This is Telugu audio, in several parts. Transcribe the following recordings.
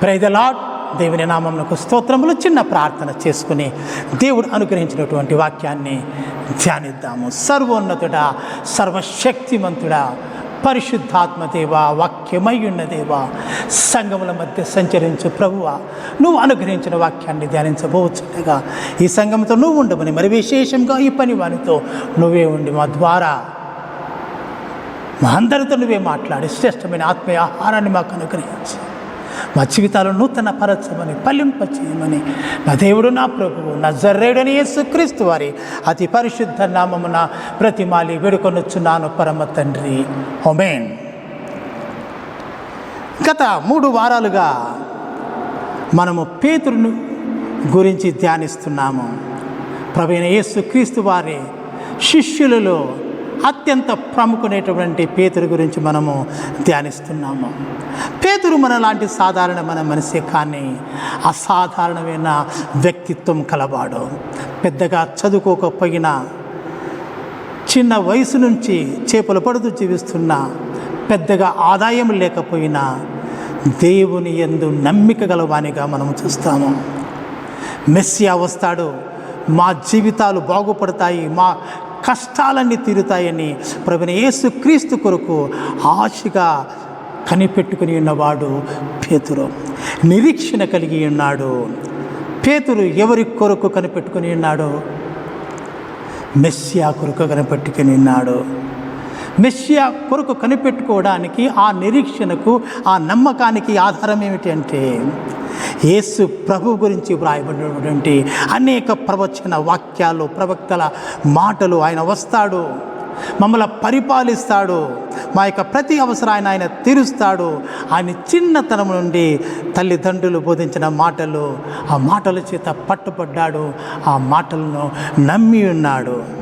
ప్రైదలాడ్ ద దేవుని నామమునకు స్తోత్రములు చిన్న ప్రార్థన చేసుకుని దేవుడు అనుగ్రహించినటువంటి వాక్యాన్ని ధ్యానిద్దాము. సర్వోన్నతుడా సర్వశక్తిమంతుడా పరిశుద్ధాత్మ దేవా వాక్యమై ఉన్న దేవా సంఘముల మధ్య సంచరించు ప్రభువ నువ్వు అనుగ్రహించిన వాక్యాన్ని ధ్యానించబోచుండగా ఈ సంఘంతో నువ్వు ఉండమని మరి విశేషంగా ఈ పని వానితో నువ్వే ఉండి మా ద్వారా మా అందరితో నువ్వే మాట్లాడి శ్రేష్టమైన ఆత్మీయ ఆహారాన్ని మాకు అనుగ్రహించి. మా జీవితాలు నూతన పరచమని పల్లింప చేయమని నా దేవుడు నా ప్రభువు నా జర్రేడని యేసుక్రీస్తు వారి అతి పరిశుద్ధ నామమున ప్రతిమాలి వేడుకొనొచ్చున్నాను పరమ తండ్రి. ఒమేన్ గత మూడు వారాలుగా మనము పేతురును గురించి ధ్యానిస్తున్నాము. ప్రవీణ యేసుక్రీస్తు వారి శిష్యులలో అత్యంత ప్రముఖునైనటువంటి పేతురు గురించి మనము ధ్యానిస్తున్నాము. పేతురు మన లాంటి సాధారణమైన మనిషి కానీ అసాధారణమైన వ్యక్తిత్వం కలవాడు. పెద్దగా చదువుకోకపోయినా చిన్న వయసు నుంచి చేపలు పడుతూ జీవిస్తున్న పెద్దగా ఆదాయం లేకపోయినా దేవుని ఎందు నమ్మిక గలవానిగా మనము చూస్తాము. మెస్సియా వస్తాడు మా జీవితాలు బాగుపడతాయి మా కష్టాలన్నీ తీరుతాయని ప్రభుని యేసు క్రీస్తు కొరకు ఆశగా కనిపెట్టుకుని ఉన్నవాడు పేతురు. నిరీక్షణ కలిగి ఉన్నాడు. పేతురు ఎవరి కొరకు కనిపెట్టుకుని ఉన్నాడు? మెస్సియా కొరకు కనిపెట్టుకుని ఉన్నాడు. మెస్సియా కొరకు కనిపెట్టుకోవడానికి ఆ నిరీక్షణకు ఆ నమ్మకానికి ఆధారం ఏమిటంటే యేసు ప్రభు గురించి వ్రాయబడినటువంటి అనేక ప్రవచన వాక్యాలు ప్రవక్తల మాటలు ఆయన వస్తాడు మమ్మల్ని పరిపాలిస్తాడు మా యొక్క ప్రతి అవసరాన్ని ఆయన తీరుస్తాడు. ఆయన చిన్నతనం నుండి తల్లిదండ్రులు బోధించిన మాటలు ఆ మాటల చేత పట్టుపడ్డాడు ఆ మాటలను నమ్మి ఉన్నాడు.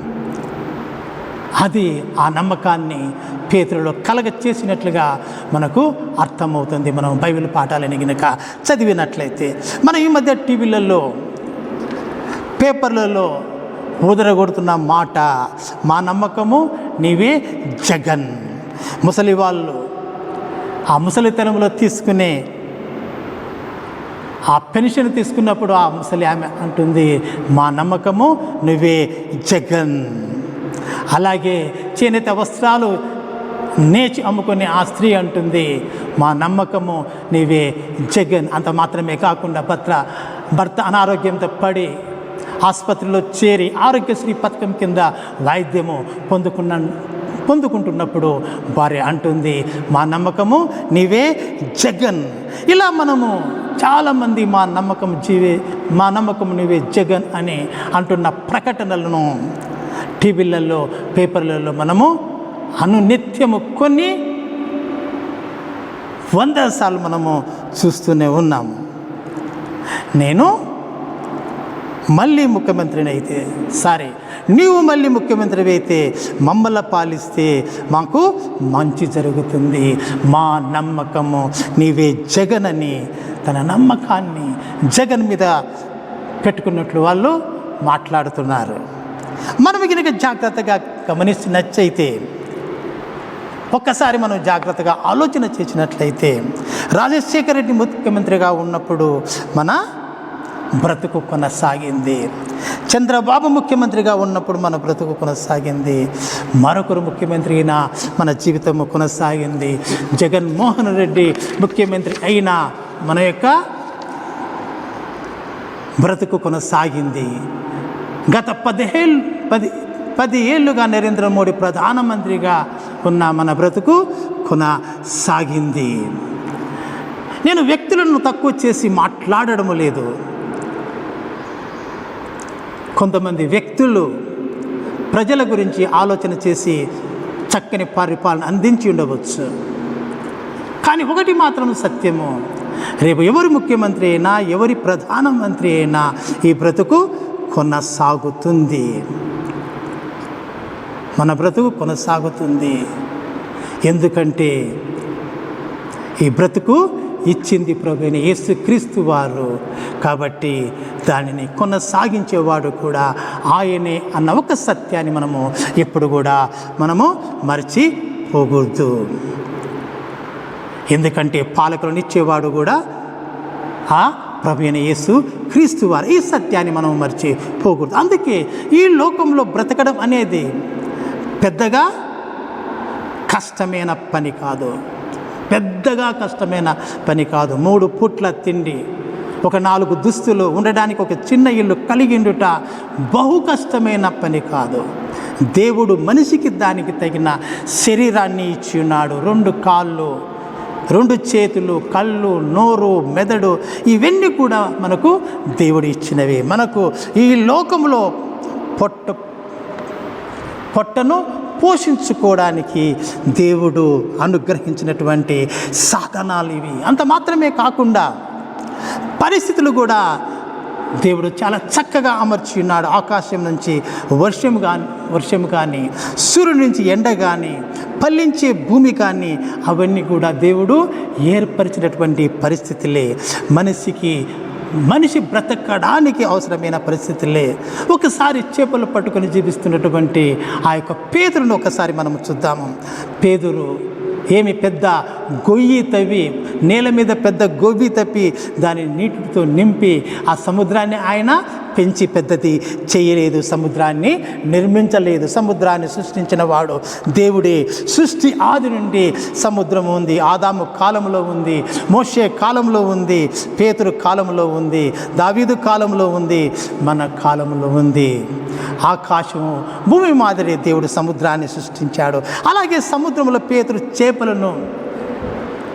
అది ఆ నమ్మకాన్ని పేతులలో కలగ చేసినట్లుగా మనకు అర్థమవుతుంది. మనం బైబిల్ పాఠాలని గనక చదివినట్లయితే మనం ఈ మధ్య టీవీలలో పేపర్లలో ఊదరగొడుతున్న మాట మా నమ్మకము నీవే జగన్. ముసలి వాళ్ళు ఆ ముసలితనంలో తీసుకునే ఆ పెన్షన్ తీసుకున్నప్పుడు ఆ ముసలి ఆమె అంటుంది మా నమ్మకము నువ్వే జగన్. అలాగే చేనేత వస్త్రాలు నేచి అమ్ముకునే ఆ స్త్రీ అంటుంది మా నమ్మకము నీవే జగన్. అంత మాత్రమే కాకుండా భర్త భర్త అనారోగ్యంతో పడి ఆసుపత్రిలో చేరి ఆరోగ్యశ్రీ పథకం కింద వైద్యము పొందుకున్న పొందుకుంటున్నప్పుడు భార్య అంటుంది మా నమ్మకము నీవే జగన్. ఇలా మనము చాలామంది మా నమ్మకం జీవే మా నమ్మకం నీవే జగన్ అని అంటున్న ప్రకటనలను టీవీలలో పేపర్లలో మనము అనునిత్యము కొన్ని వంద సార్లు మనము చూస్తూనే ఉన్నాము. నేను మళ్ళీ ముఖ్యమంత్రిని అయితే సారీ నీవు మళ్ళీ ముఖ్యమంత్రి అయితే మమ్మల్ని పాలిస్తే మాకు మంచి జరుగుతుంది. మా నమ్మకము నీవే జగన్ అని తన నమ్మకాన్ని జగన్ మీద పెట్టుకున్నట్లు వాళ్ళు మాట్లాడుతున్నారు. మనం కనుక జాగ్రత్తగా గమనించినచ్చయితే ఒక్కసారి మనం జాగ్రత్తగా ఆలోచన చేసినట్లయితే రాజశేఖర రెడ్డి ముఖ్యమంత్రిగా ఉన్నప్పుడు మన బ్రతుకు కొనసాగింది. చంద్రబాబు ముఖ్యమంత్రిగా ఉన్నప్పుడు మన బ్రతుకు కొనసాగింది. మరొకరు ముఖ్యమంత్రి అయినా మన జీవితము కొనసాగింది. జగన్మోహన్ రెడ్డి ముఖ్యమంత్రి అయినా మన యొక్క బ్రతుకు కొనసాగింది. గత పదిహేళ్ళు పది పది ఏళ్ళుగా నరేంద్ర మోడీ ప్రధానమంత్రిగా ఉన్న మన బ్రతుకు కొనసాగింది. నేను వ్యక్తులను తక్కువ చేసి మాట్లాడడం లేదు. కొంతమంది వ్యక్తులు ప్రజల గురించి ఆలోచన చేసి చక్కని పరిపాలన అందించి ఉండవచ్చు. కానీ ఒకటి మాత్రం సత్యము రేపు ఎవరు ముఖ్యమంత్రి అయినా ఎవరి ప్రధానమంత్రి అయినా ఈ బ్రతుకు కొనసాగుతుంది. మన బ్రతుకు కొనసాగుతుంది. ఎందుకంటే ఈ బ్రతుకు ఇచ్చింది ప్రభుని యేసుక్రీస్తు వారు. కాబట్టి దానిని కొనసాగించేవాడు కూడా ఆయనే అన్న ఒక సత్యాన్ని మనము ఎప్పుడు కూడా మనము మర్చిపోకూడదు. ఎందుకంటే పాలకులను ఇచ్చేవాడు కూడా ప్రభు అయిన యేసు క్రీస్తు వారు ఈ సత్యాన్ని మనం మర్చి పోకూడదు. అందుకే ఈ లోకంలో బ్రతకడం అనేది పెద్దగా కష్టమైన పని కాదు. పెద్దగా కష్టమైన పని కాదు. మూడు పూట్ల తిండి ఒక నాలుగు దుస్తులు ఉండడానికి ఒక చిన్న ఇల్లు కలిగిండుట బహు కష్టమైన పని కాదు. దేవుడు మనిషికి దానికి తగిన శరీరాన్ని ఇచ్చి ఉన్నాడు రెండు కాళ్ళు రెండు చేతులు కళ్ళు నోరు మెదడు ఇవన్నీ కూడా మనకు దేవుడు ఇచ్చినవి. మనకు ఈ లోకంలో పొట్ట పొట్టను పోషించుకోవడానికి దేవుడు అనుగ్రహించినటువంటి సాధనాలు ఇవి. అంత మాత్రమే కాకుండా పరిస్థితులు కూడా దేవుడు చాలా చక్కగా అమర్చి ఉన్నాడు ఆకాశం నుంచి వర్షం కానీ వర్షం కానీ సూర్యుడి నుంచి ఎండ కానీ పల్లించే భూమి కానీ అవన్నీ కూడా దేవుడు ఏర్పరిచినటువంటి పరిస్థితులే. మనిషికి మనిషి బ్రతకడానికి అవసరమైన పరిస్థితులే. ఒకసారి చేపలు పట్టుకొని జీవిస్తున్నటువంటి ఆ యొక్క పేదలను ఒకసారి మనం చూద్దాము. పేదరు ఏమి పెద్ద గొయ్యి తవ్వి నేల మీద పెద్ద గొవ్వి తప్పి దాని నీటితో నింపి ఆ సముద్రాన్ని ఆయన పెంచి పెద్దది చేయలేదు. సముద్రాన్ని నిర్మించలేదు. సముద్రాన్ని సృష్టించిన వాడు దేవుడే. సృష్టి ఆది నుండి సముద్రం ఉంది. ఆదాము కాలంలో ఉంది. మోషే కాలంలో ఉంది. పేతురు కాలంలో ఉంది. దావీదు కాలంలో ఉంది. మన కాలంలో ఉంది. ఆకాశము భూమి మాదిరి దేవుడు సముద్రాన్ని సృష్టించాడు. అలాగే సముద్రంలో పేతురు చేపలను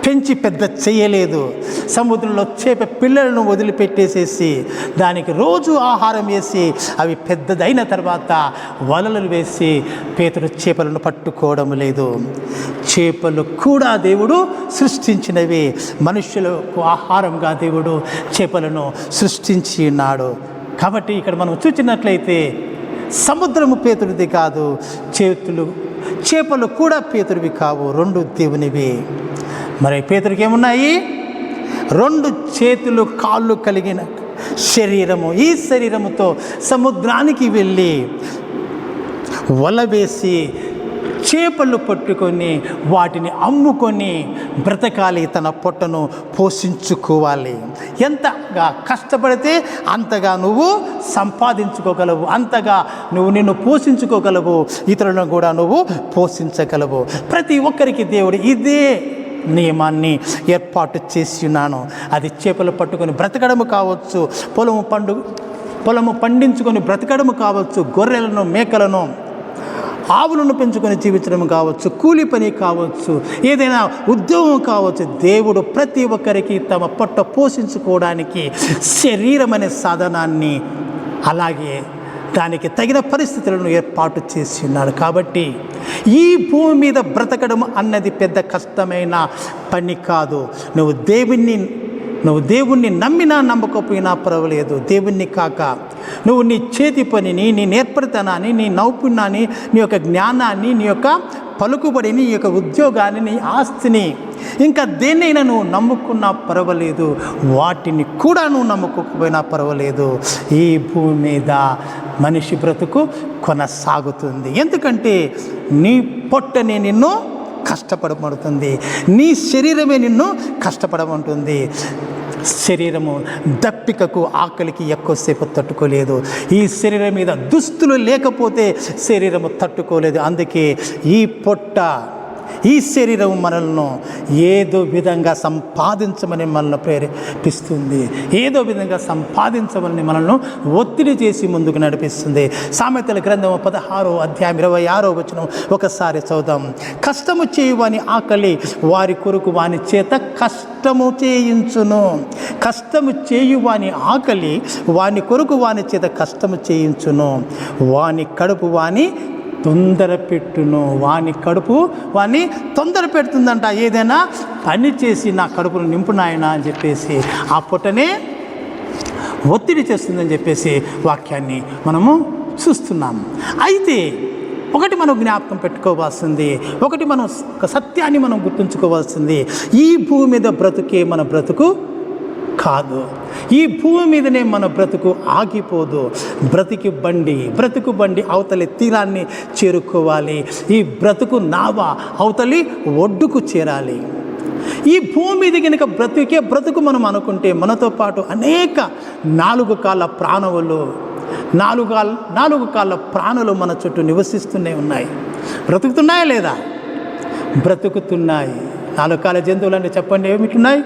పెంచి పెద్ద చేయలేదు. సముద్రంలో చేప పిల్లలను వదిలిపెట్టేసేసి దానికి రోజు ఆహారం వేసి అవి పెద్దదైన తర్వాత వలలు వేసి పేతురు చేపలను పట్టుకోవడం లేదు. చేపలు కూడా దేవుడు సృష్టించినవి. మనుషులకు ఆహారంగా దేవుడు చేపలను సృష్టించి ఉన్నాడు కాబట్టి ఇక్కడ మనం చూచినట్లయితే సముద్రము పేతుడిది కాదు చేతులు చేపలు కూడా పేతుడివి కావు రెండు దేవునివి. మరి పేతుడికి ఏమున్నాయి రెండు చేతులు కాళ్ళు కలిగిన శరీరము. ఈ శరీరముతో సముద్రానికి వెళ్ళి వల వేసి చేపలు పట్టుకొని వాటిని అమ్ముకొని బ్రతకాలి తన పొట్టను పోషించుకోవాలి. ఎంతగా కష్టపడితే అంతగా నువ్వు సంపాదించుకోగలవు అంతగా నువ్వు నిన్ను పోషించుకోగలవు ఇతరులను కూడా నువ్వు పోషించగలవు. ప్రతి ఒక్కరికి దేవుడు ఇదే నియమాన్ని ఏర్పాటు చేసి ఉన్నాను అది చేపలు పట్టుకొని బ్రతకడము కావచ్చు పొలము పండు పొలము పండించుకొని బ్రతకడము కావచ్చు గొర్రెలను మేకలను ఆవులను పెంచుకొని జీవించడం కావచ్చు కూలి పని కావచ్చు ఏదైనా ఉద్యోగం కావచ్చు దేవుడు ప్రతి ఒక్కరికి తమ పొట్ట పోషించుకోవడానికి శరీరం అనే సాధనాన్ని అలాగే దానికి తగిన పరిస్థితులను ఏర్పాటు చేసి ఉన్నాడు. కాబట్టి ఈ భూమి మీద బ్రతకడం అన్నది పెద్ద కష్టమైన పని కాదు. నువ్వు దేవుణ్ణి నువ్వు దేవుణ్ణి నమ్మినా నమ్మకపోయినా పర్వాలేదు. దేవుణ్ణి కాక నువ్వు నీ చేతి పనిని నీ నేర్పరితనాన్ని నీ నౌపుణ్యాన్ని నీ యొక్క జ్ఞానాన్ని నీ యొక్క పలుకుబడిని నీ యొక్క ఉద్యోగాన్ని నీ ఆస్తిని ఇంకా దేన్నైనా నువ్వు నమ్ముకున్నా పర్వాలేదు. వాటిని కూడా నువ్వు నమ్ముకోకపోయినా పర్వాలేదు. ఈ భూమి మీద మనిషి బ్రతుకు కొనసాగుతుంది. ఎందుకంటే నీ పొట్టని నిన్ను కష్టపడబడుతుంది. నీ శరీరమే నిన్ను కష్టపడమంటుంది. శరీరము దప్పికకు ఆకలికి ఎక్కువసేపు తట్టుకోలేదు. ఈ శరీరం మీద దుస్తులు లేకపోతే శరీరము తట్టుకోలేదు. అందుకే ఈ పొట్ట ఈ శరీరం మనల్ని ఏదో విధంగా సంపాదించమని మనల్ని ప్రేరేపిస్తుంది. ఏదో విధంగా సంపాదించమని మనల్ని ఒత్తిడి చేసి ముందుకు నడిపిస్తుంది. సామెతల గ్రంథం పదహారో అధ్యాయం ఇరవై ఆరో వచనం ఒకసారి చదువుదాం. కష్టము చేయువాని ఆకలి వారి కొరకు వాని చేత కష్టము చేయించును. కష్టము చేయువాని ఆకలి వాని కొరకు వాని చేత కష్టము చేయించును. వాని కడుపు వాని తొందర పెట్టును వాని కడుపు వాని తొందర పెడుతుందంట ఏదైనా పని చేసి నా కడుపును నింపునాయన అని చెప్పేసి ఆ పుట్టనే ఒత్తిడి చేస్తుందని చెప్పేసి వాక్యాన్ని మనము చూస్తున్నాం. అయితే ఒకటి మనం జ్ఞాపకం పెట్టుకోవాల్సింది ఒకటి మనం సత్యాన్ని మనం గుర్తుంచుకోవాల్సింది ఈ భూమి మీద బ్రతుకే మన బ్రతుకు కాదు. ఈ భూమి మీదనే మన బ్రతుకు ఆగిపోదు. బ్రతికి బండి బ్రతుకు బండి అవతలి తీరాన్ని చేరుకోవాలి. ఈ బ్రతుకు నావ అవతలి ఒడ్డుకు చేరాలి. ఈ భూమి మీద కనుక బ్రతికే బ్రతుకు మనం అనుకుంటే మనతో పాటు అనేక నాలుగు కాళ్ళ ప్రాణవులు నాలుగు కాళ్ళ నాలుగు కాళ్ళ ప్రాణులు మన చుట్టూ నివసిస్తూనే ఉన్నాయి. బ్రతుకుతున్నాయా లేదా? బ్రతుకుతున్నాయి. నాలుగు కాళ్ళ జంతువులు అంటే చెప్పండి ఏమిటున్నాయి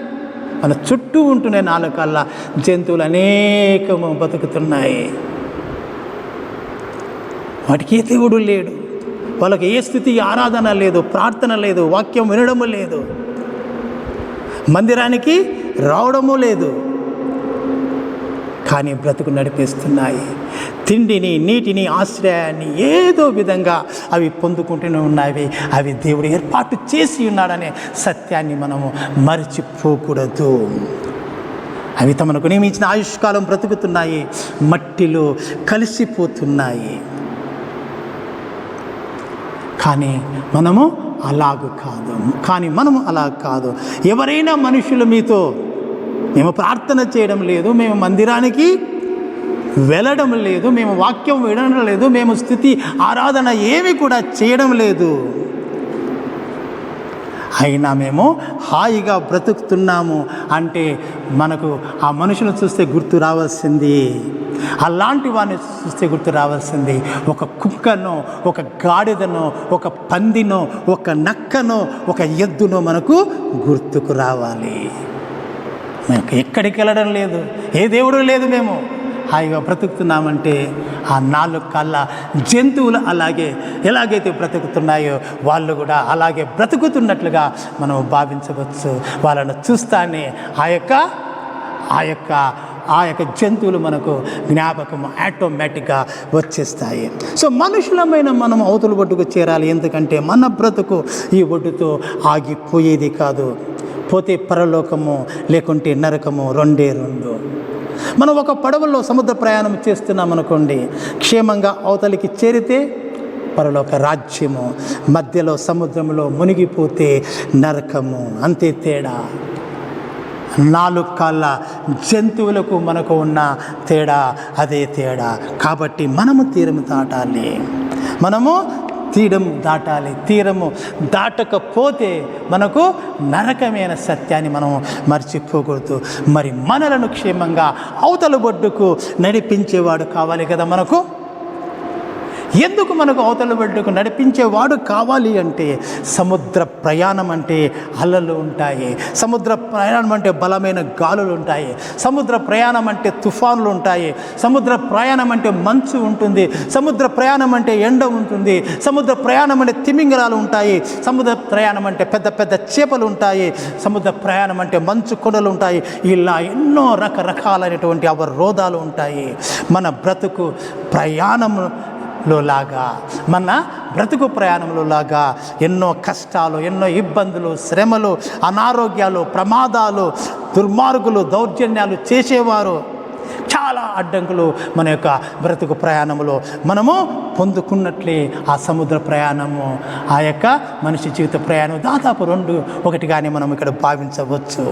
మన చుట్టూ ఉంటున్నాయి నాలుగు జంతువులు అనేకము బతుకుతున్నాయి. వాటికి ఏ దేవుడు లేడు. వాళ్ళకి ఏ స్థితి ఆరాధన లేదు ప్రార్థన లేదు వాక్యం వినడము లేదు. మందిరానికి రావడము లేదు. కానీ బ్రతుకు నడిపిస్తున్నాయి. తిండిని నీటిని ఆశ్రయాన్ని ఏదో విధంగా అవి పొందుకుంటూనే ఉన్నవి అవి దేవుడు ఏర్పాటు చేసి ఉన్నాడనే సత్యాన్ని మనము మరచిపోకూడదు. అవి తమకు నియమించిన ఆయుష్కాలం బ్రతుకుతున్నాయి మట్టిలో కలిసిపోతున్నాయి. కానీ మనము అలాగు కాదు. కానీ మనము అలా కాదు. ఎవరైనా మనుషులు మీతో మేము ప్రార్థన చేయడం లేదు మేము మందిరానికి వెళ్ళడం లేదు మేము వాక్యం వినడం లేదు మేము స్థితి ఆరాధన ఏమి కూడా చేయడం లేదు. అయినా మేము హాయిగా బ్రతుకుతున్నాము అంటే మనకు ఆ మనుషులను చూస్తే గుర్తు రావాల్సింది అలాంటి వాడిని చూస్తే గుర్తు రావాల్సింది. ఒక కుక్కనో ఒక గాడిదనో ఒక పందినో ఒక నక్కనో ఒక ఎద్దునో మనకు గుర్తుకు రావాలి. మనకు ఎక్కడికి వెళ్ళడం లేదు ఏ దేవుడు లేదు మేము. హాయిగా బ్రతుకుతున్నామంటే ఆ నాలుగు కళ్ళ జంతువులు అలాగే ఎలాగైతే బ్రతుకుతున్నాయో వాళ్ళు కూడా అలాగే బ్రతుకుతున్నట్లుగా మనం భావించవచ్చు. వాళ్ళను చూస్తానే ఆ యొక్క ఆ యొక్క ఆ యొక్క జంతువులు మనకు జ్ఞాపకం ఆటోమేటిక్గా వచ్చేస్తాయి. సో మనుషులమైన మనం అవతల ఒడ్డుకు చేరాలి. ఎందుకంటే మన బ్రతుకు ఈ ఒడ్డుతో ఆగిపోయేది కాదు. పోతే పరలోకము లేకుంటే నరకము రెండే రెండు. మనం ఒక పడవలో సముద్ర ప్రయాణం చేస్తున్నాం అనుకోండి క్షేమంగా అవతలికి చేరితే పరలోక రాజ్యము మధ్యలో సముద్రంలో మునిగిపోతే నరకము అంతే తేడా. నాలుగు కాళ్ళ జంతువులకు మనకు ఉన్న తేడా అదే తేడా. కాబట్టి మనము తీరము దాటాలి. మనము తీరం దాటాలి. తీరము దాటకపోతే మనకు నరకమైన సత్యాన్ని మనం మర్చిపోకూడదు. మరి మనలను క్షేమంగా అవతల బొడ్డుకు నడిపించేవాడు కావాలి కదా మనకు? ఎందుకు మనకు అవతల వెళ్ళకు నడిపించేవాడు కావాలి అంటే సముద్ర ప్రయాణం అంటే అలలు ఉంటాయి. సముద్ర ప్రయాణం అంటే బలమైన గాలులు ఉంటాయి. సముద్ర ప్రయాణం అంటే తుఫానులు ఉంటాయి. సముద్ర ప్రయాణం అంటే మంచు ఉంటుంది. సముద్ర ప్రయాణం అంటే ఎండ ఉంటుంది. సముద్ర ప్రయాణం అంటే తిమింగలాలు ఉంటాయి. సముద్ర ప్రయాణం అంటే పెద్ద పెద్ద చేపలు ఉంటాయి. సముద్ర ప్రయాణం అంటే మంచు కొండలు ఉంటాయి. ఇలా ఎన్నో రకరకాలైనటువంటి అవరోధాలు ఉంటాయి. మన బ్రతుకు ప్రయాణం లో లాగా మన బ్రతుకు ప్రయాణంలో లాగా ఎన్నో కష్టాలు ఎన్నో ఇబ్బందులు శ్రమలు అనారోగ్యాలు ప్రమాదాలు దుర్మార్గులు దౌర్జన్యాలు చేసేవారు. చాలా అడ్డంకులు మన యొక్క బ్రతుకు ప్రయాణంలో మనము పొందుకున్నట్లే ఆ సముద్ర ప్రయాణము ఆ యొక్క మనిషి జీవిత ప్రయాణం దాదాపు రెండు ఒకటిగానే మనం ఇక్కడ భావించవచ్చు.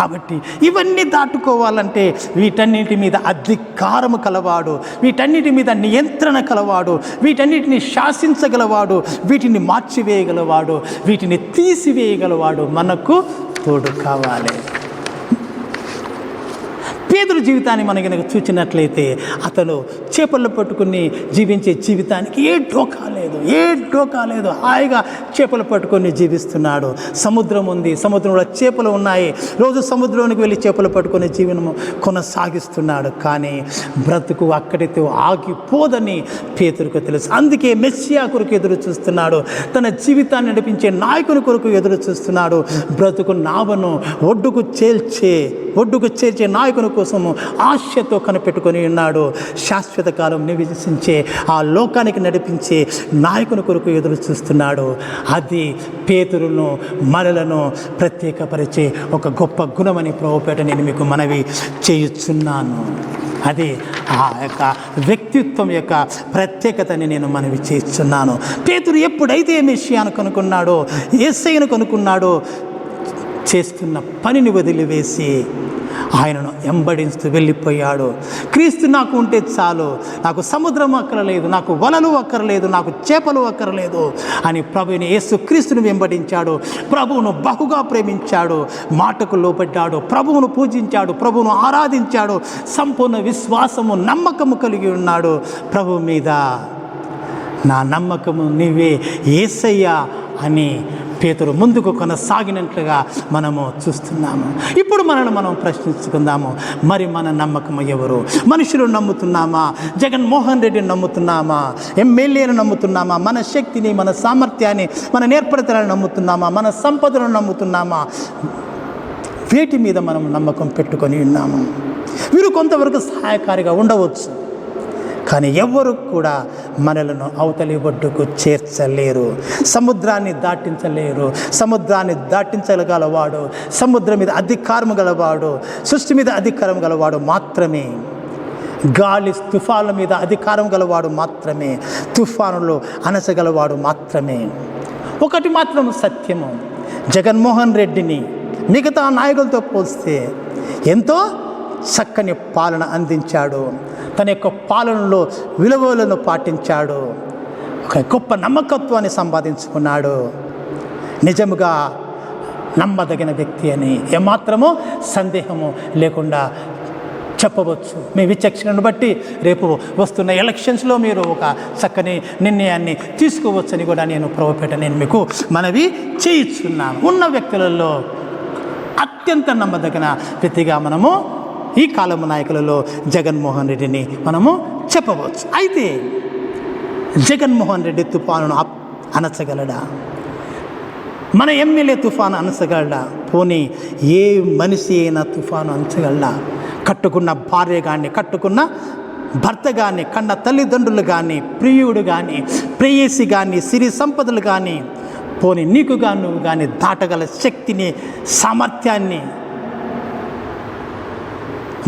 కాబట్టి ఇవన్నీ దాటుకోవాలంటే వీటన్నిటి మీద అధికారము కలవాడు వీటన్నిటి మీద నియంత్రణ కలవాడు వీటన్నిటిని శాసించగలవాడు వీటిని మార్చివేయగలవాడు వీటిని తీసివేయగలవాడు మనకు తోడు కావాలి. పేదల జీవితాన్ని మనం కనుక చూచినట్లయితే అతను చేపలు పట్టుకుని జీవించే జీవితానికి ఏ డోకా లేదు ఏ డోకా లేదు. హాయిగా చేపలు పట్టుకొని జీవిస్తున్నాడు. సముద్రం ఉంది సముద్రంలో చేపలు ఉన్నాయి. రోజు సముద్రంలోకి వెళ్ళి చేపలు పట్టుకునే జీవనము కొనసాగిస్తున్నాడు. కానీ బ్రతుకు అక్కడితో ఆగిపోదని పేతురుకు తెలుసు. అందుకే మెస్సియా కొరకు ఎదురు చూస్తున్నాడు. తన జీవితాన్ని నడిపించే నాయకుని కొరకు ఎదురు చూస్తున్నాడు. బ్రతుకు నావను ఒడ్డుకు చేల్చే ఒడ్డుకు చేర్చే నాయకుని కోసము ఆశతో కనిపెట్టుకొని ఉన్నాడు. శాశ్వత కాలం నివసించే ఆ లోకానికి నడిపించే నాయకుని కొరకు ఎదురు చూస్తున్నాడు. అది పేతురును మనలను ప్రత్యేకపరిచే ఒక గొప్ప గుణమని ప్రభుపేట నేను మీకు మనవి చేయుచున్నాను. అది ఆ యొక్క వ్యక్తిత్వం యొక్క ప్రత్యేకతని నేను మనవి చేస్తున్నాను. పేతురు ఎప్పుడైతే మెషియాను కనుక్కున్నాడో ఏసైను కనుక్కున్నాడో చేస్తున్న పనిని వదిలివేసి ఆయనను ఎంబడిస్తూ వెళ్ళిపోయాడు. క్రీస్తు నాకు ఉంటే చాలు. నాకు సముద్రం అక్కరలేదు. నాకు వలలు అక్కరలేదు. నాకు చేపలు అక్కరలేదు అని ప్రభుని యేసు క్రీస్తుని వెంబడించాడు. ప్రభువును బహుగా ప్రేమించాడు. మాటకు లోపడ్డాడు ప్రభువును పూజించాడు. ప్రభువును ఆరాధించాడు. సంపూర్ణ విశ్వాసము నమ్మకము కలిగి ఉన్నాడు. ప్రభు మీద నా నమ్మకము నీవే ఏసయ్యా అని పేతురు ముందుకు కొనసాగినట్లుగా మనము చూస్తున్నాము. ఇప్పుడు మనల్ని మనం ప్రశ్నించుకుందాము. మరి మన నమ్మకం ఎవరు? మనుషులు నమ్ముతున్నామా? జగన్మోహన్ రెడ్డిని నమ్ముతున్నామా? ఎమ్మెల్యేను నమ్ముతున్నామా? మన శక్తిని మన సామర్థ్యాన్ని మన నేర్పడతలను నమ్ముతున్నామా? మన సంపదను నమ్ముతున్నామా? వేటి మీద మనం నమ్మకం పెట్టుకొని ఉన్నాము. వీరు కొంతవరకు సహాయకారిగా ఉండవచ్చు. కానీ ఎవ్వరు కూడా మనలను అవతలి ఒడ్డుకు చేర్చలేరు. సముద్రాన్ని దాటించలేరు. సముద్రాన్ని దాటించగలవాడు సముద్రం మీద అధికారం గలవాడు సృష్టి మీద అధికారం గలవాడు మాత్రమే. గాలి తుఫాన్ల మీద అధికారం గలవాడు మాత్రమే. తుఫానులో అనసగలవాడు మాత్రమే. ఒకటి మాత్రం సత్యము. జగన్మోహన్ రెడ్డిని మిగతా నాయకులతో పోల్స్తే ఎంతో చక్కని పాలన అందించాడు. తన యొక్క పాలనలో విలువలను పాటించాడు. ఒక గొప్ప నమ్మకత్వాన్ని సంపాదించుకున్నాడు. నిజముగా నమ్మదగిన వ్యక్తి అని ఏమాత్రమో సందేహము లేకుండా చెప్పవచ్చు. మీ విచక్షణను బట్టి రేపు వస్తున్న ఎలక్షన్స్లో మీరు ఒక చక్కని నిర్ణయాన్ని తీసుకోవచ్చని కూడా నేను ప్రభుపేట నేను మీకు మనవి చేయిస్తున్నాను. ఉన్న వ్యక్తులలో అత్యంత నమ్మదగిన వ్యక్తిగా మనము ఈ కాలము నాయకులలో జగన్మోహన్ రెడ్డిని మనము చెప్పవచ్చు. అయితే జగన్మోహన్ రెడ్డి తుఫానును అనచగలడా మన ఎమ్మెల్యే తుఫాను అనచగలడా పోనీ ఏ మనిషి అయినా తుఫాను అంచగలడా కట్టుకున్న భార్య కానీ కట్టుకున్న భర్త కానీ కన్న తల్లిదండ్రులు కానీ ప్రియుడు కానీ ప్రేయసి కానీ సిరి సంపదలు కానీ పోనీ నీకుగా నువ్వు కానీ దాటగల శక్తిని సామర్థ్యాన్ని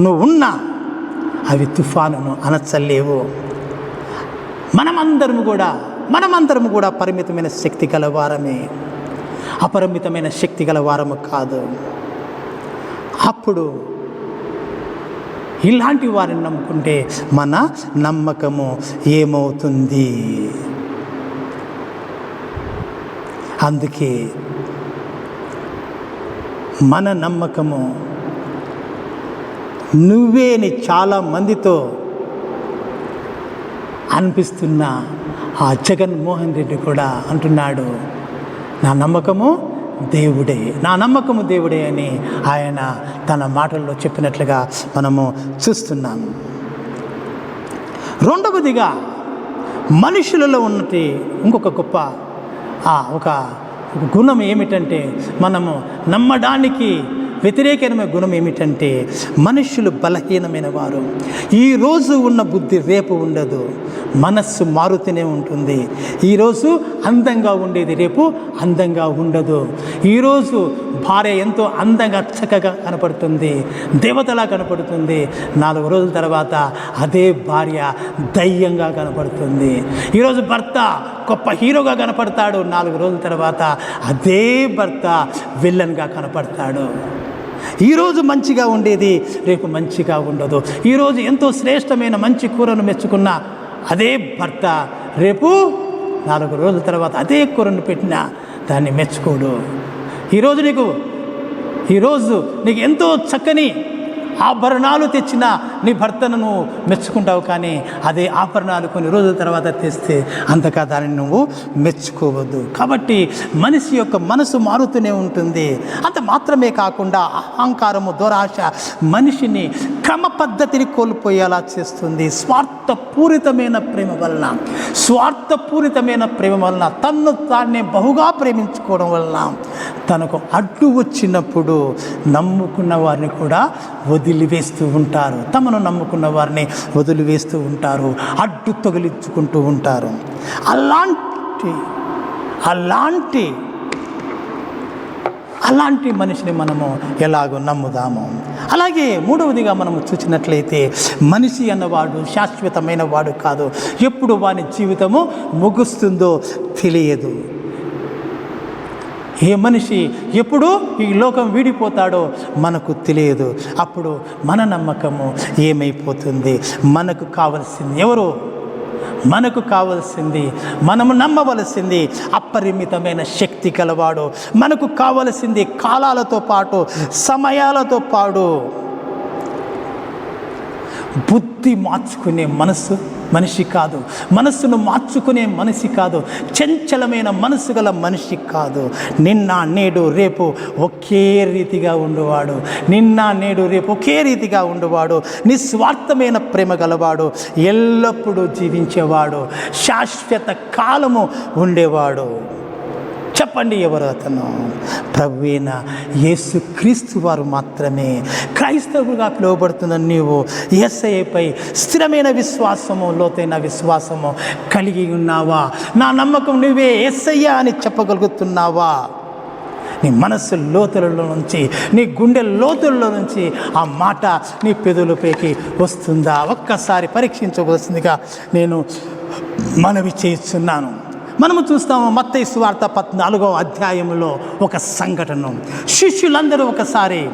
నువ్వు ఉన్నా అవి తుఫానును అనచలేవు మనమందరం కూడా మనమందరం కూడా పరిమితమైన శక్తి గలవారమే. అపరిమితమైన శక్తి గలవారము కాదు. అప్పుడు ఇలాంటి వారిని నమ్ముకుంటే మన నమ్మకము ఏమవుతుంది? అందుకే మన నమ్మకము నువ్వే అని చాలా మందితో అనిపిస్తున్న ఆ జగన్మోహన్ రెడ్డి కూడా అంటున్నాడు నా నమ్మకము దేవుడే నా నమ్మకము దేవుడే అని ఆయన తన మాటల్లో చెప్పినట్లుగా మనము చూస్తున్నాము రెండవదిగా మనుషులలో ఉన్నటి ఇంకొక గొప్ప ఆ, ఒక గుణం ఏమిటంటే మనము నమ్మడానికి వ్యతిరేకమైన గుణం ఏమిటంటే మనుషులు బలహీనమైన వారు. ఈరోజు ఉన్న బుద్ధి రేపు ఉండదు. మనస్సు మారుతూనే ఉంటుంది. ఈరోజు అందంగా ఉండేది రేపు అందంగా ఉండదు. ఈరోజు భార్య ఎంతో అందంగా చక్కగా కనపడుతుంది. దేవతలా కనపడుతుంది. నాలుగు రోజుల తర్వాత అదే భార్య దయ్యంగా కనపడుతుంది. ఈరోజు భర్త గొప్ప హీరోగా కనపడతాడు. నాలుగు రోజుల తర్వాత అదే భర్త విల్లన్గా కనపడతాడు. ఈరోజు మంచిగా ఉండేది రేపు మంచిగా ఉండదు. ఈరోజు ఎంతో శ్రేష్టమైన మంచి కూరను మెచ్చుకున్న అదే భర్త రేపు నాలుగు రోజుల తర్వాత అదే కూరను పెట్టినా దాన్ని మెచ్చుకోడు. ఈరోజు నీకు ఈరోజు నీకు ఎంతో చక్కని ఆభరణాలు తెచ్చిన నీ భర్తను నువ్వు మెచ్చుకుంటావు కానీ అదే ఆభరణాలు కొన్ని రోజుల తర్వాత తెస్తే అంతగా దానిని నువ్వు మెచ్చుకోవద్దు. కాబట్టి మనిషి యొక్క మనసు మారుతూనే ఉంటుంది. అంత మాత్రమే కాకుండా అహంకారము దురాశ మనిషిని క్రమ పద్ధతిని కోల్పోయేలా చేస్తుంది. స్వార్థపూరితమైన ప్రేమ వలన స్వార్థపూరితమైన ప్రేమ వలన తన్ను తాన్నే బహుగా ప్రేమించుకోవడం వలన తనకు అడ్డు వచ్చినప్పుడు నమ్ముకున్న వారిని కూడా వదిలివేస్తూ ఉంటారు. తమను నమ్ముకున్న వారిని వదిలివేస్తూ ఉంటారు అడ్డు తొగిలించుకుంటూ ఉంటారు. అలాంటి అలాంటి అలాంటి మనిషిని మనము ఎలాగో నమ్ముదాము. అలాగే మూడవదిగా మనము చూసినట్లయితే మనిషి అన్నవాడు శాశ్వతమైన వాడు కాదు. ఎప్పుడు వాని జీవితము ముగుస్తుందో తెలియదు. ఏ మనిషి ఎప్పుడు ఈ లోకం వీడిపోతాడో మనకు తెలియదు. అప్పుడు మన నమ్మకము ఏమైపోతుంది? మనకు కావలసింది ఎవరు? మనకు కావలసింది మనము నమ్మవలసింది అపరిమితమైన శక్తి కలవాడు మనకు కావలసింది కాలాలతో పాటు సమయాలతో పాటు బుద్ధి మార్చుకునే మనసు మనిషి కాదు. మనస్సును మార్చుకునే మనిషి కాదు. చంచలమైన మనసు గల మనిషి కాదు. నిన్న నేడు రేపు ఒకే రీతిగా ఉండేవాడు. నిన్న నేడు రేపు ఒకే రీతిగా ఉండేవాడు. నిస్వార్థమైన ప్రేమ గలవాడు. ఎల్లప్పుడూ జీవించేవాడు. శాశ్వత కాలము ఉండేవాడు. చెప్పండి ఎవరు అతను? ప్రభువైన యేసు క్రీస్తు వారు మాత్రమే. క్రైస్తవుగా పిలువబడుతున్న నీవు ఎస్ఐపై స్థిరమైన విశ్వాసము లోతైన విశ్వాసము కలిగి ఉన్నావా? నా నమ్మకం నువ్వే ఎస్ఐయా అని చెప్పగలుగుతున్నావా? నీ మనస్సు లోతులలో నుంచి నీ గుండె లోతుల్లో నుంచి ఆ మాట నీ పెదవులపైకి వస్తుందా? ఒక్కసారి పరీక్షించవలసిందిగా నేను మనవి చేస్తున్నాను. మనము చూస్తాము మత్తయి సువార్త పద్నాలుగో అధ్యాయంలో ఒక సంఘటన. శిష్యులందరూ ఒకసారి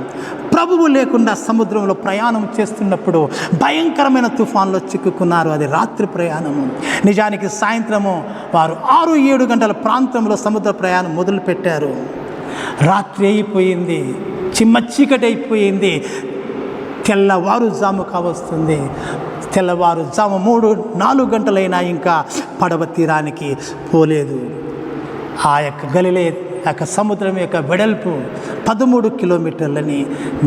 ప్రభువు లేకుండా సముద్రంలో ప్రయాణం చేస్తున్నప్పుడు భయంకరమైన తుఫాన్లో చిక్కుకున్నారు. అది రాత్రి ప్రయాణము. నిజానికి సాయంత్రము వారు ఆరు ఏడు గంటల ప్రాంతంలో సముద్ర ప్రయాణం మొదలుపెట్టారు. రాత్రి అయిపోయింది. చిమ్మ చీకటి అయిపోయింది తెల్లవారుజాము కావస్తుంది తెల్లవారుజాము మూడు నాలుగు గంటలైనా ఇంకా పడవ తీరానికి పోలేదు. ఆ యొక్క గలిలే యొక్క సముద్రం యొక్క వెడల్పు పదమూడు కిలోమీటర్లని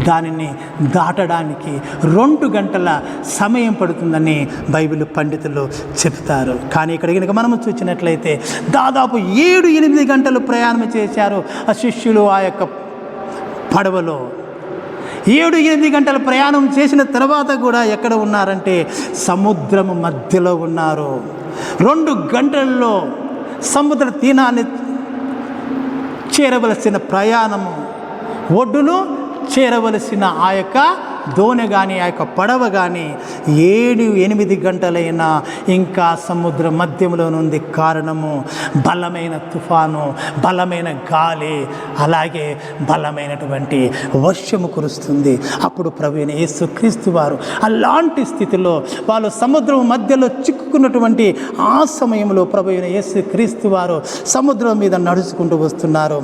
దానిని దాటడానికి రెండు గంటల సమయం పడుతుందని బైబిల్ పండితులు చెప్తారు. కానీ ఇక్కడ కనుక మనము చూసినట్లయితే దాదాపు ఏడు ఎనిమిది గంటలు ప్రయాణం చేశారు ఆ శిష్యులు ఆ యొక్క పడవలో. ఏడు ఎనిమిది గంటల ప్రయాణం చేసిన తర్వాత కూడా ఎక్కడ ఉన్నారంటే సముద్రము మధ్యలో ఉన్నారు. రెండు గంటల్లో సముద్ర తీనాన్ని చేరవలసిన ప్రయాణము ఒడ్డును చేరవలసిన ఆ యొక్క దోణి కానీ ఆ యొక్క పడవ కానీ ఏడు ఎనిమిది గంటలైనా ఇంకా సముద్ర మధ్యంలో నుండి కారణము బలమైన తుఫాను బలమైన గాలి అలాగే బలమైనటువంటి వర్షము కురుస్తుంది. అప్పుడు ప్రవీణ యేసుక్రీస్తు వారు అలాంటి స్థితిలో వాళ్ళు సముద్రం మధ్యలో చిక్కుకున్నటువంటి ఆ సమయంలో ప్రవీణ యేసుక్రీస్తు వారు సముద్రం మీద నడుచుకుంటూ వస్తున్నారు.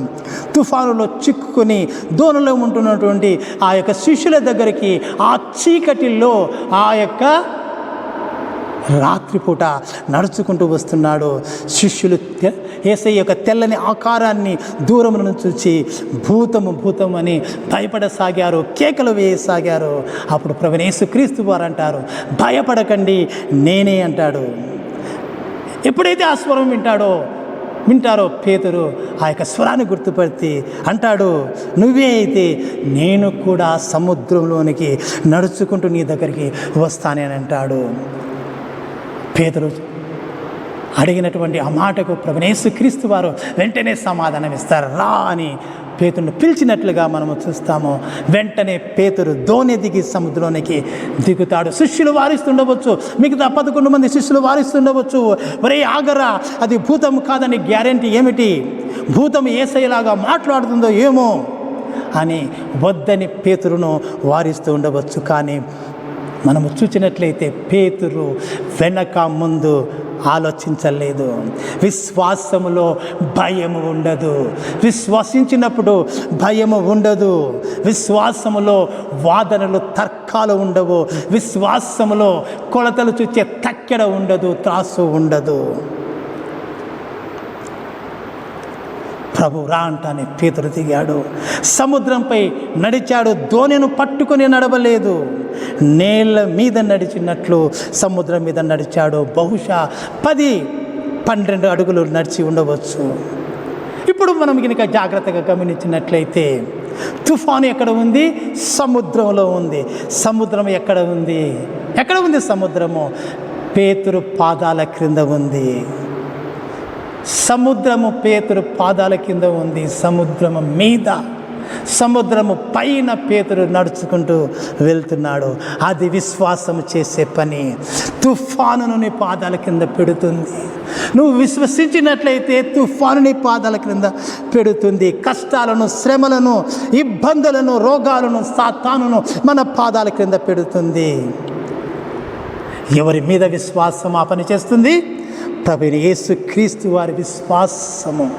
తుఫానులో చిక్కుకొని దోణలో ఉంటున్నటువంటి ఆ యొక్క శిష్యుల దగ్గరికి ఆ చీకటిలో ఆ యొక్క రాత్రిపూట నడుచుకుంటూ వస్తున్నాడు. శిష్యులు ఏసై యొక్క తెల్లని ఆకారాన్ని దూరం నుంచి చూసి భూతము భూతం అని భయపడసాగారు కేకలు వేయసాగారు. అప్పుడు ప్రవణేశు క్రీస్తు వారు అంటారు భయపడకండి నేనే అంటాడు. ఎప్పుడైతే ఆ స్వరం వింటాడో వింటారో పేతురు ఆ యొక్క స్వరాన్ని గుర్తుపడితే అంటాడు నువ్వే అయితే నేను కూడా సముద్రంలోనికి నడుచుకుంటూ నీ దగ్గరికి వస్తానని అంటాడు. పేతురు అడిగినటువంటి ఆ మాటకు ప్రభునేసు క్రీస్తు వారు వెంటనే సమాధానం ఇస్తారు రా అని పేతురును పిలిచినట్లుగా మనము చూస్తాము. వెంటనే పేతురు దోణి దిగి సముద్రంలోనికి దిగుతాడు. శిష్యులు వారిస్తుండవచ్చు. మిగతా పదకొండు మంది శిష్యులు వారిస్తుండవచ్చు. ఒరే ఆగరా అది భూతం కాదని గ్యారెంటీ ఏమిటి? భూతం ఏసైలాగా మాట్లాడుతుందో ఏమో? అని వద్దని పేతురును వారిస్తూ ఉండవచ్చు. కానీ మనము చూసినట్లయితే పేతురు వెనక ముందు ఆలోచించలేదు. విశ్వాసములో భయము ఉండదు. విశ్వసించినప్పుడు భయము ఉండదు. విశ్వాసములో వాదనలు తర్కాలు ఉండవు. విశ్వాసములో కొలతలు చూచే తక్కెడ ఉండదు త్రాసు ఉండదు. ప్రభు రా అంటానే పేతురు దిగాడు. సముద్రంపై నడిచాడు ధోనిను పట్టుకుని నడవలేదు. నేల మీద నడిచినట్లు సముద్రం మీద నడిచాడు. బహుశా పది పన్నెండు అడుగులు నడిచి ఉండవచ్చు. ఇప్పుడు మనం కనుక జాగ్రత్తగా గమనించినట్లయితే తుఫాను ఎక్కడ ఉంది? సముద్రంలో ఉంది. సముద్రం ఎక్కడ ఉంది? ఎక్కడ ఉంది సముద్రము? పేతురు పాదాల క్రింద ఉంది. సముద్రము పేతురు పాదాల కింద ఉంది సముద్రము మీద సముద్రము పైన పేతురు నడుచుకుంటూ వెళ్తున్నాడు. అది విశ్వాసము చేసే పని. తుఫానును నీ పాదాల కింద పెడుతుంది. నువ్వు విశ్వసించినట్లయితే తుఫాను నీ పాదాల క్రింద పెడుతుంది. కష్టాలను శ్రమలను ఇబ్బందులను రోగాలను సాతానును మన పాదాల క్రింద పెడుతుంది. ఎవరి మీద విశ్వాసం ఆ పని చేస్తుంది? ప్రభుని యేసు క్రీస్తు వారి విశ్వాసము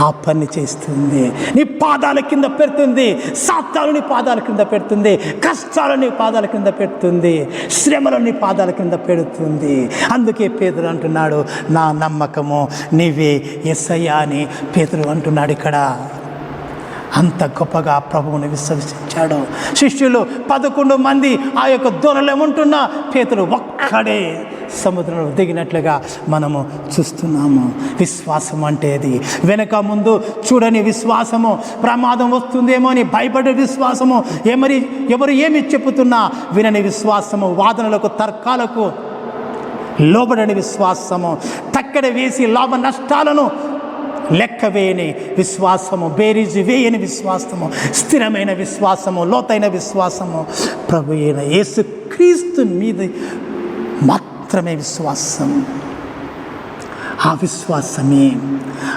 ఆ పని చేస్తుంది. నీ పాదాల కింద పెడుతుంది. సాత్తాలు నీ పాదాల కింద పెడుతుంది. కష్టాలు నీ పాదాల కింద పెడుతుంది. శ్రమలు నీ పాదాల కింద పెడుతుంది. అందుకే పేదలు అంటున్నాడు నా నమ్మకము నీవే ఎస్ఐయా అని పేదలు అంటున్నాడు ఇక్కడ. అంత గొప్పగా ప్రభువుని విశ్వసించాడు. శిష్యులు పదకొండు మంది ఆ యొక్క దూరంలో ఉంటున్న పేతులు ఒక్కడే సముద్రంలో దిగినట్లుగా మనము చూస్తున్నాము. విశ్వాసం అంటే అది వెనక ముందు చూడని విశ్వాసము ప్రమాదం వస్తుందేమో అని భయపడే విశ్వాసము ఏమరి ఎవరు ఏమి చెప్పుతున్నా వినని విశ్వాసము వాదనలకు తర్కాలకు లోబడని విశ్వాసము తక్కడ వేసి లాభ నష్టాలను లెక్క వేయని విశ్వాసము బేరీజు వేయని విశ్వాసము స్థిరమైన విశ్వాసము లోతైన విశ్వాసము. ప్రభు అయిన యేసు క్రీస్తు మీద మాత్రమే విశ్వాసం. ఆ విశ్వాసమే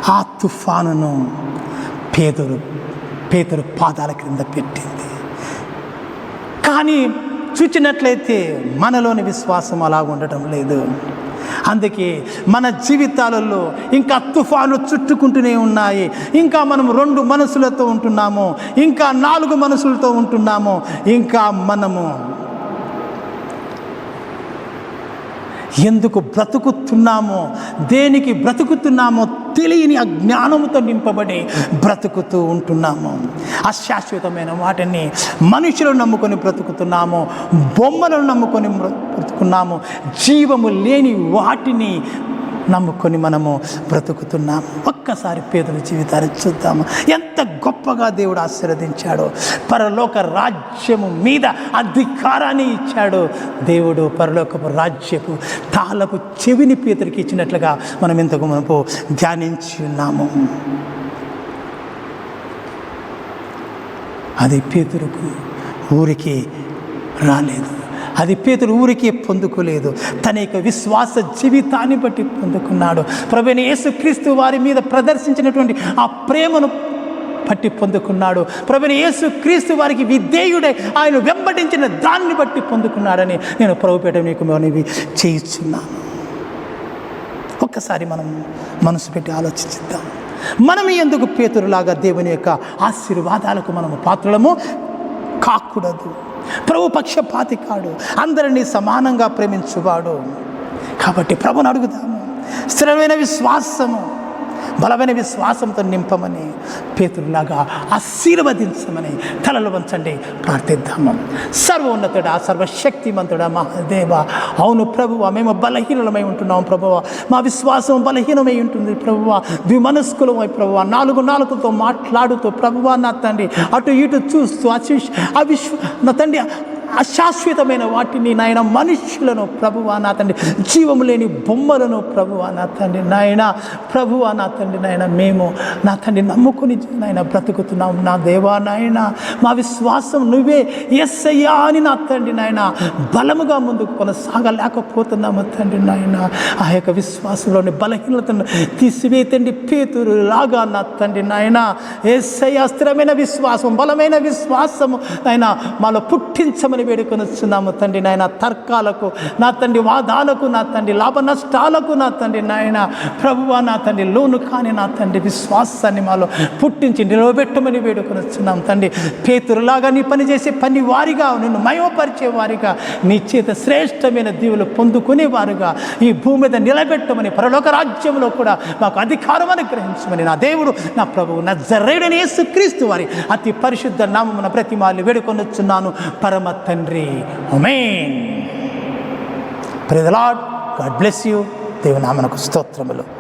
ఆ తుఫానును పేదరు పేదరు పాదాల క్రింద పెట్టింది. కానీ చూచినట్లయితే మనలోని విశ్వాసం అలా ఉండటం లేదు. అందుకే మన జీవితాలలో ఇంకా తుఫాను చుట్టుకుంటూనే ఉన్నాయి. ఇంకా మనం రెండు మనసులతో ఉంటున్నాము. ఇంకా నాలుగు మనసులతో ఉంటున్నాము. ఇంకా మనము ఎందుకు బ్రతుకుతున్నామో దేనికి బ్రతుకుతున్నామో తెలియని అజ్ఞానంతో నింపబడి బ్రతుకుతూ ఉంటున్నాము. అశాశ్వతమైన వాటిని మనుషులను నమ్ముకొని బ్రతుకుతున్నాము బొమ్మలను నమ్ముకొని బ్రతుకున్నాము. జీవము లేని వాటిని నమ్ముకొని మనము బ్రతుకుతున్నాం. ఒక్కసారి పేదల జీవితాన్ని చూద్దాము. ఎంత గొప్పగా దేవుడు ఆశీర్వదించాడో. పరలోక రాజ్యము మీద అధికారాన్ని ఇచ్చాడు. దేవుడు పరలోకపు రాజ్యపు తాళపు చెవిని పేదరికి ఇచ్చినట్లుగా మనం ఇంతకు మనకు ధ్యానించి ఉన్నాము. అది పేతురుకు ఊరికి రాలేదు. అది పేతురు ఊరికే పొందుకోలేదు. తన యొక్క విశ్వాస జీవితాన్ని బట్టి పొందుకున్నాడు. ప్రభుని యేసుక్రీస్తు వారి మీద ప్రదర్శించినటువంటి ఆ ప్రేమను బట్టి పొందుకున్నాడు. ప్రభుని యేసు క్రీస్తు వారికి విధేయుడై ఆయన వెంబడించిన దాన్ని బట్టి పొందుకున్నాడని నేను ప్రభుపేట మీకు మనవి చేయిస్తున్నాను. ఒక్కసారి మనం మనసు పెట్టి ఆలోచించిద్దాం. మనం ఎందుకు పేతురులాగా దేవుని యొక్క ఆశీర్వాదాలకు మనము పాత్రలము? కాకూడదు. ప్రభు పక్షపాతి కాడు అందరినీ సమానంగా ప్రేమించువాడు. కాబట్టి ప్రభుని అడుగుదాము. స్థిరమైన విశ్వాసము. బలమైన విశ్వాసంతో నింపమని పేతురులాగా ఆశీర్వదించమని తలలు వంచండి. ప్రార్థిద్దాము. సర్వోన్నతుడా సర్వశక్తిమంతుడా మహాదేవ అవును ప్రభువ మేము బలహీనమై ఉంటున్నాం ప్రభువ. మా విశ్వాసం బలహీనమై ఉంటుంది ప్రభువ. ద్విమనస్కులమై ప్రభువ. నాలుగు నాలుగుతో మాట్లాడుతూ ప్రభువ నా తండ్రి అటు ఇటు చూస్తూ అశిష్ అవిశ్వ నా తండ్రి అశాశ్వతమైన వాటిని నాయన మనుష్యులను ప్రభువా నా తండ్రి జీవము లేని బొమ్మలను ప్రభువా నా తండ్రి నాయన ప్రభువా నా తండ్రి నాయన మేము నా తండ్రి నమ్ముకుని నాయన బ్రతుకుతున్నాం. నా దేవా నాయన మా విశ్వాసం నువ్వే ఎస్ అయ్యా అని నా తండ్రి నాయన బలముగా ముందుకు కొనసాగలేకపోతున్నాము తండ్రి నాయన. ఆ యొక్క విశ్వాసంలోని బలహీనతను తీసివే తండ్రి పేతురు లాగా నా తండ్రి నాయన. ఏసయ్య స్థిరమైన విశ్వాసం బలమైన విశ్వాసము నాయన మాలో పుట్టించమని వేడుకొని వస్తున్నాము తండ్రి నాయన. తర్కాలకు నా తండ్రి వాదాలకు నా తండ్రి లాభ నష్టాలకు నా తండ్రి నాయన. ప్రభువా నా తండ్రి లోను కాని నా తండ్రి విశ్వాసాన్ని మాలో పుట్టించి నిలబెట్టమని వేడుకొనిస్తున్నాం తండ్రి. పేతురులాగా నీ పని చేసే పని వారిగా నిన్ను మయోపరిచే వారిగా నీ చేత శ్రేష్టమైన దీవులు పొందుకునే వారుగా ఈ భూమి మీద నిలబెట్టమని పరలోక రాజ్యంలో కూడా మాకు అధికారం అనుగ్రహించమని నా దేవుడు నా ప్రభువు నా జర్రేడని యేసుక్రీస్తు వారి అతి పరిశుద్ధ నామమున ప్రతిమాలు వేడుకొనొచ్చున్నాను పరమ తండ్రి. Omen praise the Lord God bless you దేవునామనకు స్తోత్రములు.